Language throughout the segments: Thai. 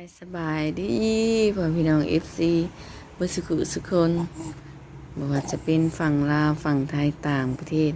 ายสบายดีพ่อพี่น้องเอฟซีบุสุขุสุคนบว่าจะเป็นฝั่งลาวฝั่งไทยต่างประเทศ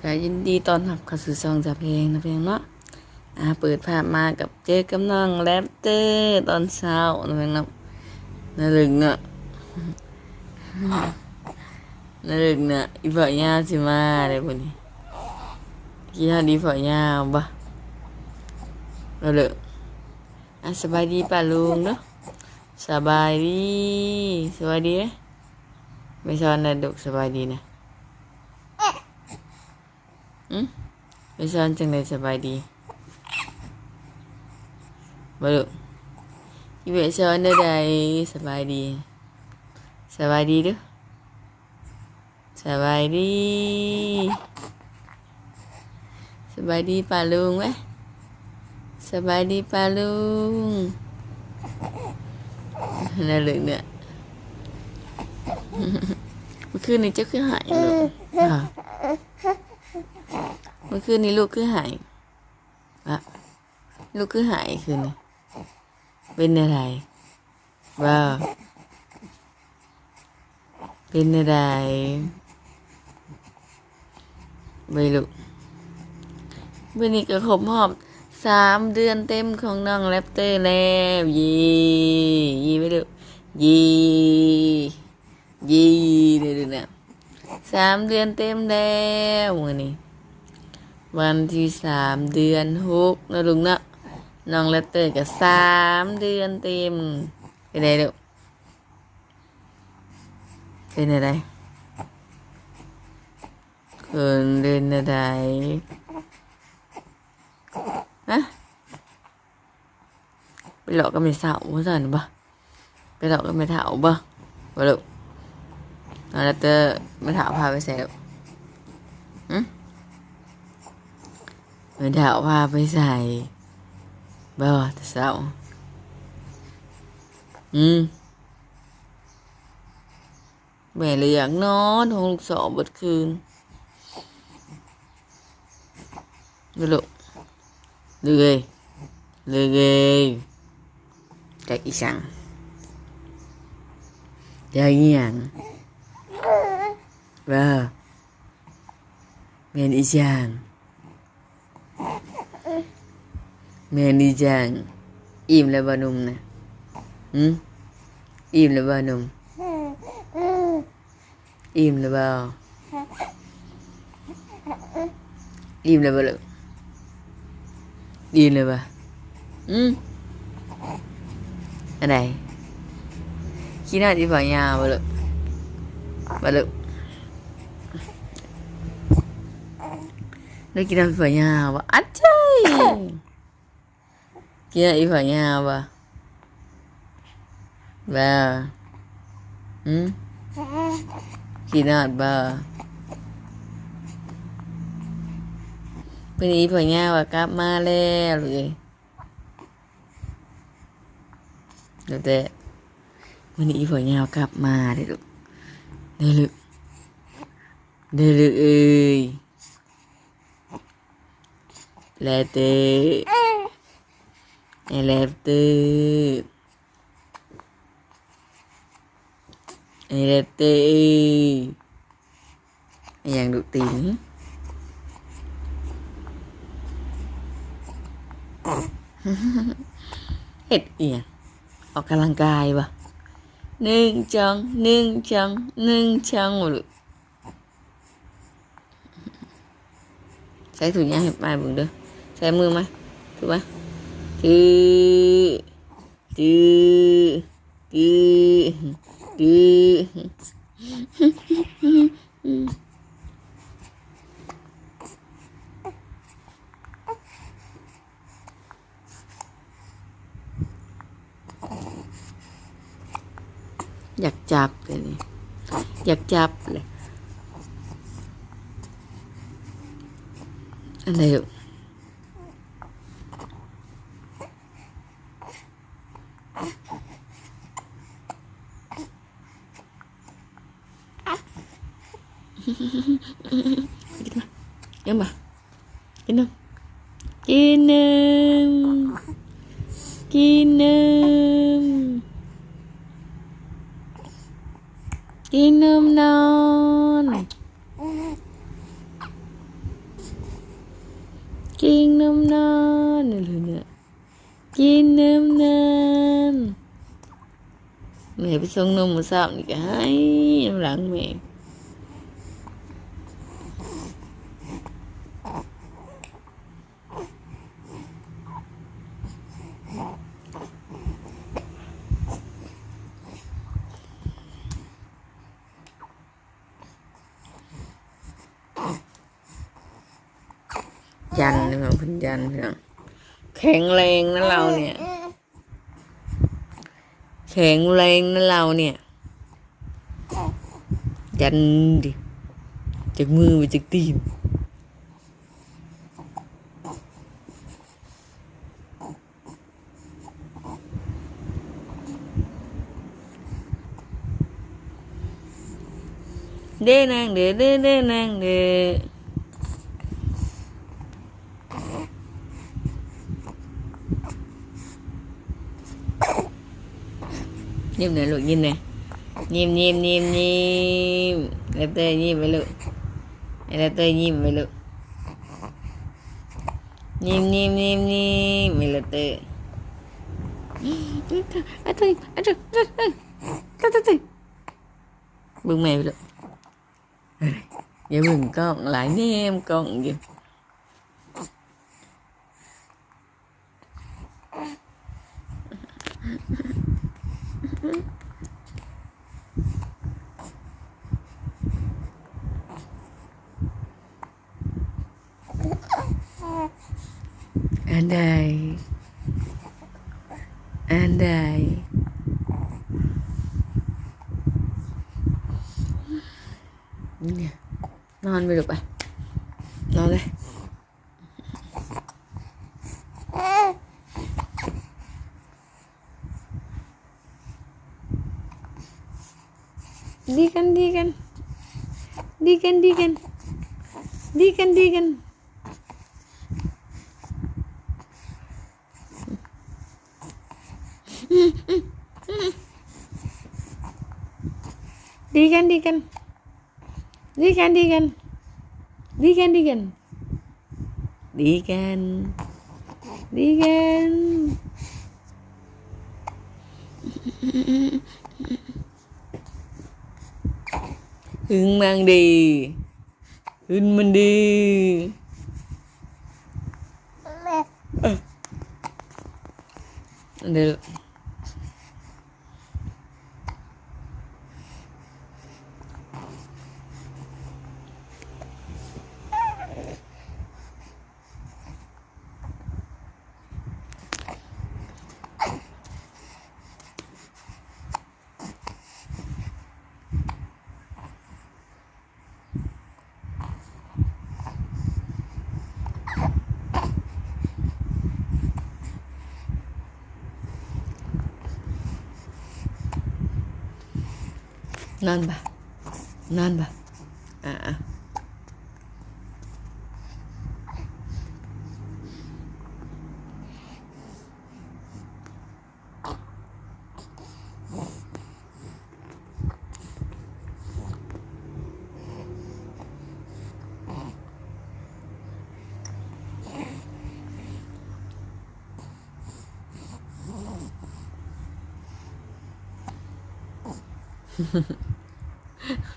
ก็ยินดีตอนรับเข้าสู่ซองจับเพลงนะเพียงเนาะอ่าเปิดภาพมากับเจอกำนังแรปเตอร์ตอนเช้านะเพียงเนาะน่าลึกเนาะน่าลึกเนาะอีฝ่ายาสิมาได้บ่นี่กี่ฮาดีฝ่ายาบ่เราเลิก อะสบายดีป่ะลุงเนาะสบายดีสบายดีไหมไม่สอนนะดุสบายดีนะอืมไม่สอนจังเลยสบายดีมาลุยี่เบสอนได้ใดสบายดี สบายดีเด้อสบายดี สบายดีป่ะลุงไหม สบายดีป้าลุงน่าลึกเนี่ยเมื่อคืนนี้เจ้าคือหายลูกอะเมื่อคืนนี้ลูกคือหายอะลูกคือหายคืนนี้เป็นอะไรว้าวเป็นอะไรไม่ลูกวันนี้ก็ครบรอบ สามเดือนเต็มของน้องแรปเตอร์แล้วยียีไม่ดูยียีเดี๋ยวเนี่ยสามเดือนเต็มแล้ววันนี้ วันที่สามเดือนหกนะลุงเนาะน้องแรปเตอร์ก็สามเดือนเต็มเป็นไงลูเป็นอะไรคนเดินอะไร ฮะไปหลอกกันไม่สาวว่าสันบ่ไปหลอกกันไม่ถาวบ่บ่ลูกเอาแล้วเตอไม่ถาวพาไปใส่ลูกอืมไม่ถาวพาไปใส่บ่แต่เศร้าอืมแม่เลยอยากนอนห้องลูกสองบดคืนบ่ลูก lười lười ghê cái ý สั่งใจเงียงว่าแม่นอีจังแม่นอีจังอิ่มแล้ วบ่หนุ่มนะหืมอิ่มแล้วบ่หนุ่มอิ่มแล้วบ่อิ่มแล้วบ่ลูก đi เล ยป่ะอืมอันไหนคิดน่าจะฝ่ายวบ่ลูกบ่ลูกแล้วกินน่าจะฝ่ายยาวบ่อัดใช่กินน่าจะฝ่ายยาวบ่บ่อืมกินน่าบ่วันนี้ผลงานว่ากลับมาแล้วเลยเดี๋ยวแต่วันนี้ผลงากลับมาเด้ลูกเด้ลูกเด้ลูกเอ้ยแลเตไอแลเตไอแลเตไออย่างดุตีน เห็ดเอียงออกกำลังกายปะหนึ่งจังหนึ่งจังหนึ่งจังหมดเลยใช้ถุงยางให้ปลายเบึงเด้อใช้มือไหมถูกไหมตือตือตือ em mà kín không kinh em kinh em kinh em non kinh em non này lần nữa kinh em non. Mẹ bị xong nông mà sao vậy cái em lặng mẹ. ยเนี่ยกินนมนอนแม่ไปส่งนมมื้อเช้านี่ก็ให้น้ำหลังแม่ยันยันพิ่นยันแข็งแรงนะเราเนี่ย แข็งแรงนะเราเนี่ย ยันดิจากมือไปจากตีนเด้นางเด้เด้เด้นางเด้ nhiêm này lụi nhìn này. Nhiêm nhiêm nhiêm nhiêm là tê nhiêm với lụi. Là tê nhiêm với lụi. Nhiêm nhiêm nhiêm nhiêm mày là tê. Anh thôi anh thôi anh thôi thôi thôi. Bưng mèo với lụi. Vậy mình con lại ném con kìa. เนี่ยนอนไปลูกไปนอนเลยดีกันดีกันดีกันดีกันดีกันดีกันดีกันดีกัน đi gan đi gan đi Deacon. đi Deacon. đi Deacon. Hưng mang đi. Hưng mình đi. Đây. นั่นปะนั่นปะอ่า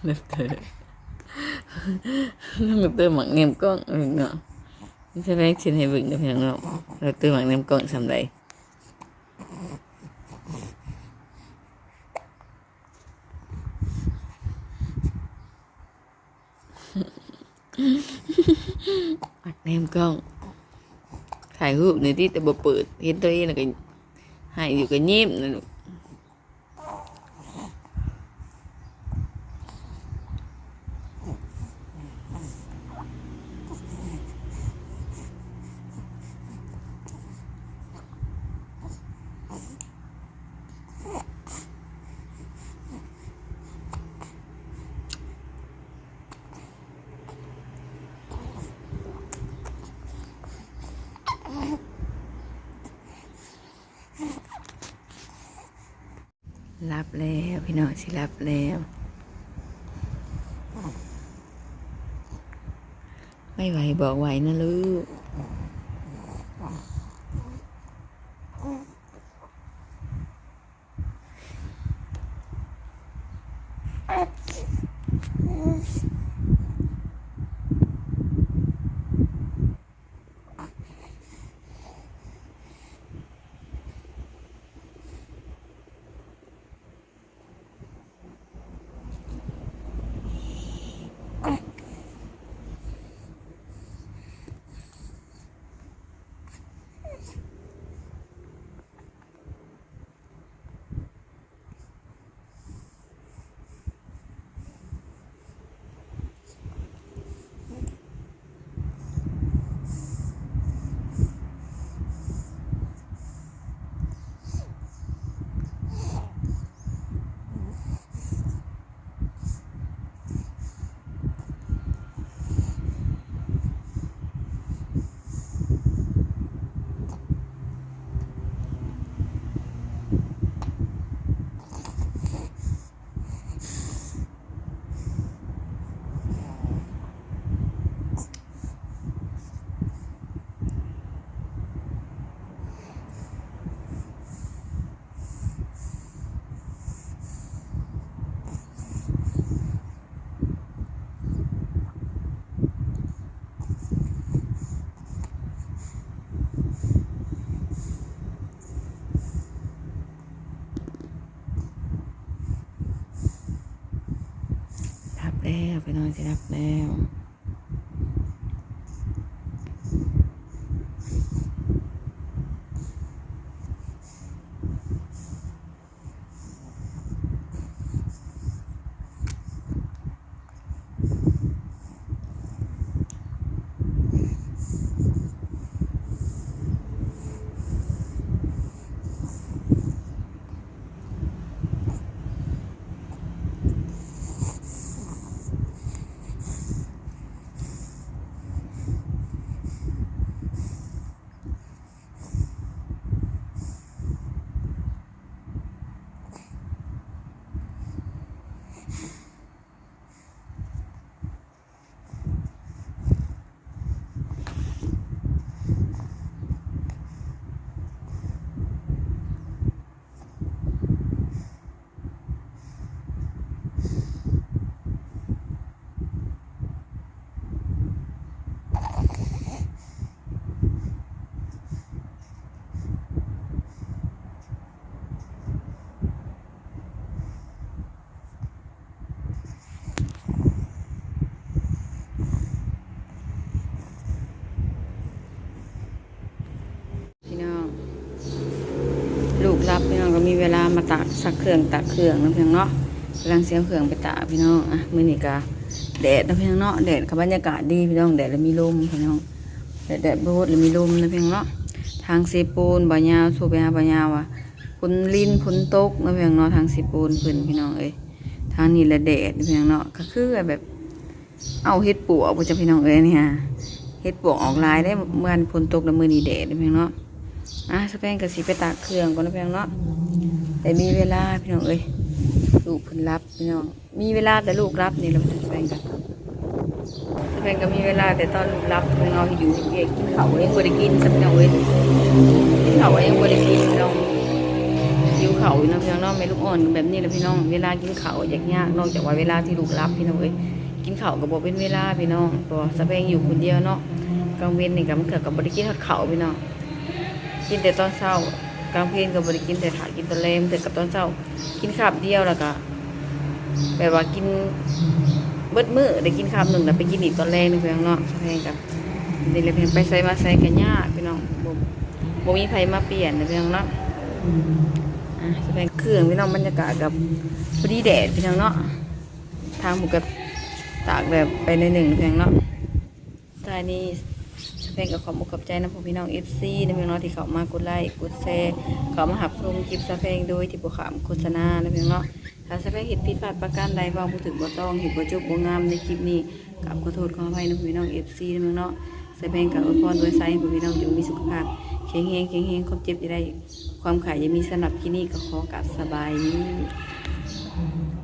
Đẹp thế Đẹp tươi mặc em con. Ừ, vịnh nọ Thế đấy, trên hệ vịnh đẹp hàng nọ Đẹp tươi mặc em con xăm đấy mặt em con. Thải hụm này tí tao bập bự Hiến tôi là cái Hãy giữ cái nhím này. รับแล้วพี่น้องสิรับแล้วไม่ไหวบอกไหวนะลูก แล้วไปนอนสิรับแล้ว พี่น้อง ลูกรับพี่น้องก็ มีเวลามาตักสักเครื่องตักเครื่องนะพี่น้องเนาะกำลังเสียเครื่องไปตากพี่น้องอะมือนี้ก็แดดนะพี่น้องเนาะแดดกับบรรยากาศดีพี่น้องแดดแล้วมีลมพี่น้องแดดแดดบดแล้วมีลมนะพี่น้องเนาะทางเซปูนบ่อยาวสู่ไปหาบ่อยาวอะฝนลิ้นฝนตกนะพี่น้องเนาะทางเซปูนเพิ่นพี่น้องเอ้ยทางนี้ละแดดนะพี่น้องเนาะก็คือแบบ เอาเฮ็ดปวกบ่จะพี่น้องเอ้ยเนี่ยเฮ็ดปวกออกลายได้เมื่อวันฝนตกแล้วมือนีแดดนะพี่น้องเนาะอะสแปงกับสีไปตากเครื่องก่อนนะพี่น้องเนาะ แต่มีเวลาพี่น้องเอ้ยลูกเพิ่นรับพี่น้องมีเวลาแต่ลูกรับนี่แหล้วสแปงกันสแปงก็มีเวลาแต่ตอนลูกรับพี่น้องอยู่เกียกินเขาเองบ่ได้กินสักพี่องเอ้ยกินข้าเองบ่ได้กินพี่น้องหิวข้าอยู่นะพี่น้องเนาะแม่ลูกอ่อนแบบนี้แหละพี่น้องเวลากินเขาอยากยากนอกจากว่าเวลาที่ลูกรับพี่น้องเอ้ยกินเขาก็บ่เป็นเวลาพี่น้องเพราะว่าสแปงอยู่คนเดียวเนาะกลางเว้นนี่ก็มันเกิดกับบ่ได้กินทอดข้าพี่น้องกินแต่ตอนเช้า กลางเพลนก็บริกินแต่ถากินตอนแรมแต่กับตอนเช้ากินคาบเดียวแล้วก็แบบว่ากินเบิดมือได้กินคาบหนึ่งแล้วไปกินอีกตอนแรกนึงเพียงเนาะแพงกับนี่เลยเพียงไปใส่มาใส่กันยากพี่น้องบ่บ่มีไผมาเปลี่ยนนะพี่น้องเนาะอะจะเป็นเครื่องพี่น้องบรรยากาศกับพอดีแดดพี่น้องเนาะทางหมูกับตากแบบไปในหนึ่งเพียงเนาะตายนี้ สเปนกับขอบอกขอบใจนะพ่อพี่น้องเอฟซีนะพี่น้องที่เขามากดไลค์กดแชร์เขามาหับชมคลิปสเปนโดยที่บุขามโฆษณานะพี่น้องถ้าสเปนเห็นผิดพลาดประการใดว่าผู้ถึงบ่ต้องเห็นบ่จบบ่งามในคลิปนี้กับขอโทษขออภัยนะพี่น้องเอฟซีนะพี่น้องสเปนกับอวยพรด้วยไซส์พี่น้องจงมีสุขภาพแข็งแรงแข็งแรงความเจ็บจะได้ ความขายยังมีสำหรับที่นี่ก็ขอกลับสบายดี